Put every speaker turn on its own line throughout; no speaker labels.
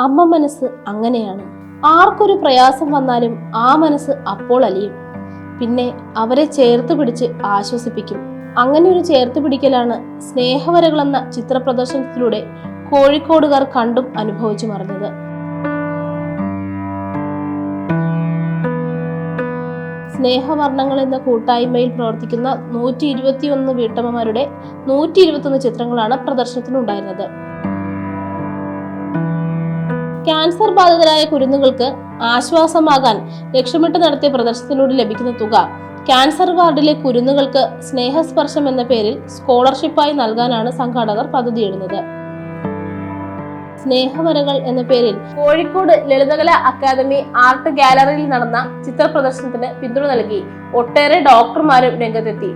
അമ്മ മനസ്സ് അങ്ങനെയാണ്. ആർക്കൊരു പ്രയാസം വന്നാലും ആ മനസ്സ് അപ്പോൾ അലിയും. പിന്നെ അവരെ ചേർത്ത് പിടിച്ച് ആശ്വസിപ്പിക്കും. അങ്ങനെ ഒരു ചേർത്ത് പിടിക്കലാണ് സ്നേഹവരകൾ എന്ന ചിത്ര പ്രദർശനത്തിലൂടെ കോഴിക്കോടുകാർ കണ്ടും അനുഭവിച്ചു മറിഞ്ഞത്. സ്നേഹവർണങ്ങൾ എന്ന കൂട്ടായ്മയിൽ പ്രവർത്തിക്കുന്ന നൂറ്റി ഇരുപത്തിയൊന്ന് വീട്ടമ്മമാരുടെ നൂറ്റി ഇരുപത്തിയൊന്ന് ചിത്രങ്ങളാണ് പ്രദർശനത്തിനുണ്ടായിരുന്നത്. ക്യാൻസർ ബാധിതരായ കുരുന്നുകൾക്ക് ആശ്വാസമാകാൻ ലക്ഷ്യമിട്ട് നടത്തിയ പ്രദർശനത്തിലൂടെ ലഭിക്കുന്ന തുക ക്യാൻസർ വാർഡിലെ കുരുന്നുകൾക്ക് സ്നേഹസ്പർശം എന്ന പേരിൽ സ്കോളർഷിപ്പായി നൽകാനാണ് സംഘാടകർ പദ്ധതിയിടുന്നത്. സ്നേഹവരകൾ എന്ന പേരിൽ കോഴിക്കോട് ലളിതകല അക്കാദമി ആർട്ട് ഗാലറിയിൽ നടന്ന ചിത്ര പ്രദർശനത്തിന് പിന്തുണ നൽകി ഒട്ടേറെ ഡോക്ടർമാരും രംഗത്തെത്തി.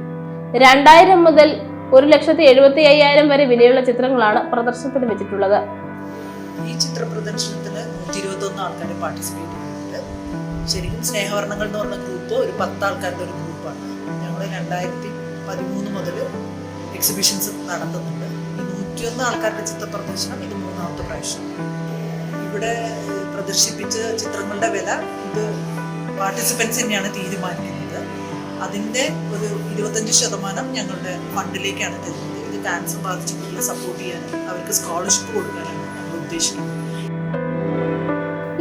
രണ്ടായിരം മുതൽ ഒരു ലക്ഷത്തി എഴുപത്തി അയ്യായിരം വരെ വിലയുള്ള ചിത്രങ്ങളാണ് പ്രദർശനത്തിന് വെച്ചിട്ടുള്ളത്.
ഈ ചിത്ര പ്രദർശനത്തിന് നൂറ്റി ഇരുപത്തൊന്ന് ആൾക്കാർ പാർട്ടിസിപ്പേറ്റ് ചെയ്യുന്നുണ്ട് ശരിക്കും സ്നേഹവർണങ്ങൾ എന്ന് പറഞ്ഞ ഗ്രൂപ്പ് ഒരു പത്ത് ആൾക്കാരുടെ ഒരു ഗ്രൂപ്പാണ് ഞങ്ങൾ രണ്ടായിരത്തി പതിമൂന്ന് മുതൽ എക്സിബിഷൻസ് നടത്തുന്നുണ്ട്. ഈ നൂറ്റിയൊന്ന് ആൾക്കാരുടെ ചിത്ര പ്രദർശനം ഇത് മൂന്നാമത്തെ പ്രാവശ്യം. ഇവിടെ പ്രദർശിപ്പിച്ച ചിത്രങ്ങളുടെ വില ഇത് പാർട്ടിസിപ്പൻസ് തന്നെയാണ് തീരുമാനിക്കുന്നത്. അതിന്റെ ഒരു ഇരുപത്തഞ്ച് ശതമാനം ഞങ്ങളുടെ ഫണ്ടിലേക്കാണ് തരുന്നത്. ഇത് ക്യാൻസർ ബാധിച്ചവരെ സപ്പോർട്ട് ചെയ്യാനും അവർക്ക് സ്കോളർഷിപ്പ് കൊടുക്കാനാണ് ഞങ്ങൾ ഉദ്ദേശിക്കുന്നത്.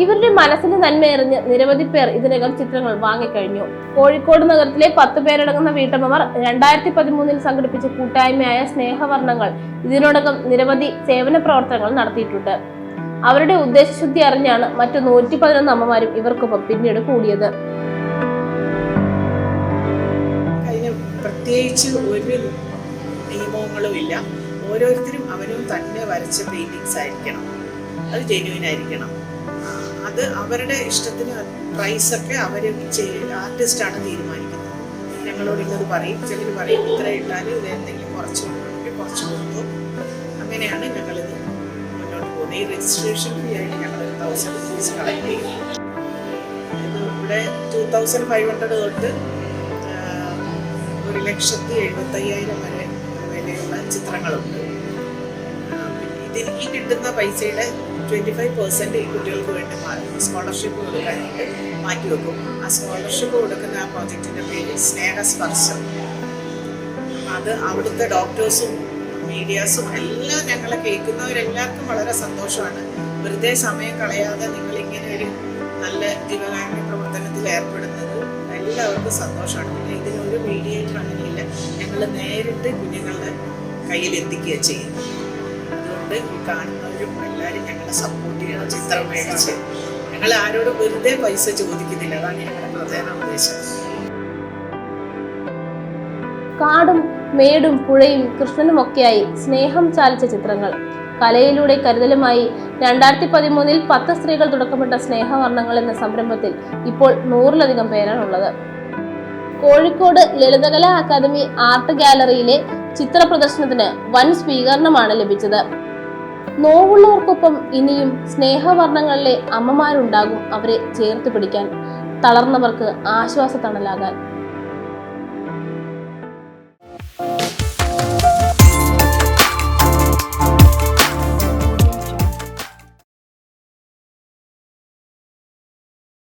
ഇവരുടെ മനസ്സിന് നന്മയെറിഞ്ഞ് നിരവധി പേർ ഇതിനകം ചിത്രങ്ങൾ വാങ്ങിക്കഴിഞ്ഞു. കോഴിക്കോട് നഗരത്തിലെ പത്ത് പേരടങ്ങുന്ന വീട്ടമ്മമാർ രണ്ടായിരത്തി പതിമൂന്നിൽ സംഘടിപ്പിച്ച കൂട്ടായ്മയായ സ്നേഹവർണങ്ങൾ ഇതിനോടകം നിരവധി സേവന പ്രവർത്തനങ്ങൾ നടത്തിയിട്ടുണ്ട്. അവരുടെ ഉദ്ദേശശുദ്ധി അറിഞ്ഞാണ് മറ്റു നൂറ്റി പതിനൊന്ന് അമ്മമാരും ഇവർക്കൊപ്പം പിന്നീട് കൂടിയത്.
പ്രത്യേകിച്ച് ഒരു നിയമങ്ങളും ഇല്ല. ഓരോരുത്തരും അവനും തന്നെ വരച്ച പെയിന്റിങ്സ് ആയിരിക്കണം. അത് ജെന്യൂൻ ആയിരിക്കണം. അത് അവരുടെ ഇഷ്ടത്തിന് പ്രൈസ് ഒക്കെ അവർ ആർട്ടിസ്റ്റാണ് തീരുമാനിക്കുന്നത്. ഞങ്ങളോട് ഇന്നത് പറയും ചിലർ പറയും ഇത്ര ഇട്ടാൽ ഇത് എന്തെങ്കിലും കുറച്ച് കൊടുക്കണമെങ്കിൽ കുറച്ച് കൊടുത്തു. അങ്ങനെയാണ് ഞങ്ങളിത് മുന്നോട്ട് പോകുന്നത്. ഈ രജിസ്ട്രേഷൻ ഫീ ആയിട്ട് ഞങ്ങൾ തൗസൻഡ് റുപ്പീസ് കളക്ട് ചെയ്യും. ഇത് ഇവിടെ ടു തൗസൻഡ് ഫൈവ് ഹൺഡ്രഡ് തൊട്ട് ഒരു ലക്ഷത്തി എഴുപത്തയ്യായിരം വരെ വിലയുള്ള ചിത്രങ്ങളുണ്ട് ഇതെനിക്ക് കിട്ടുന്ന പൈസയുടെ ട്വന്റി ഫൈവ് പെർസെന്റ് ഈ കുട്ടികൾക്ക് വേണ്ടി സ്കോളർഷിപ്പ് കൊടുക്കാനായിട്ട് മാറ്റി വെക്കും. ആ സ്കോളർഷിപ്പ് കൊടുക്കുന്ന ആ പ്രോജക്റ്റിന്റെ പേര് സ്നേഹസ്പർശം. അത് അവിടുത്തെ ഡോക്ടേഴ്സും മീഡിയാസും എല്ലാം ഞങ്ങളെ കേൾക്കുന്നവരെല്ലാവർക്കും വളരെ സന്തോഷമാണ്. വെറുതെ സമയം കളയാതെ നിങ്ങൾ ഇങ്ങനെ ഒരു നല്ല ജീവകാരുണ്യ പ്രവർത്തനത്തിൽ ഏർപ്പെടുന്നത് എല്ലാവർക്കും സന്തോഷമാണ്. പിന്നെ ഇതിനൊരു മീഡിയേറ്റർ ഞങ്ങൾ നേരിട്ട് കുഞ്ഞുങ്ങളുടെ കയ്യിൽ എത്തിക്കുക ചെയ്യുന്നു അതുകൊണ്ട് കാണുന്നവരും എല്ലാവരും ഞങ്ങളെ സപ്പോർട്ട് ചെയ്യണം ചിത്രം മേടിച്ച്. ഞങ്ങൾ ആരോടും വെറുതെ പൈസ ചോദിക്കുന്നില്ല. അതാണ് ഞങ്ങളുടെ പ്രധാന ഉദ്ദേശം.
കാടും മേടും പുഴയും കൃഷ്ണനും കൃഷ്ണനുമൊക്കെയായി സ്നേഹം ചാലിച്ച ചിത്രങ്ങൾ. കലയിലൂടെ കരുതലുമായി രണ്ടായിരത്തി പതിമൂന്നിൽ പത്ത് സ്ത്രീകൾ തുടക്കമിട്ട സ്നേഹവർണങ്ങൾ എന്ന സംരംഭത്തിൽ ഇപ്പോൾ നൂറിലധികം പേരാണുള്ളത്. കോഴിക്കോട് ലളിതകലാ അക്കാദമി ആർട്ട് ഗാലറിയിലെ ചിത്ര പ്രദർശനത്തിന് വൻ സ്വീകരണമാണ് ലഭിച്ചത്. നോവുള്ളവർക്കൊപ്പം ഇനിയും സ്നേഹവർണങ്ങളിലെ അമ്മമാരുണ്ടാകും അവരെ ചേർത്ത് പിടിക്കാൻ. തളർന്നവർക്ക് ആശ്വാസ തണലാകാൻ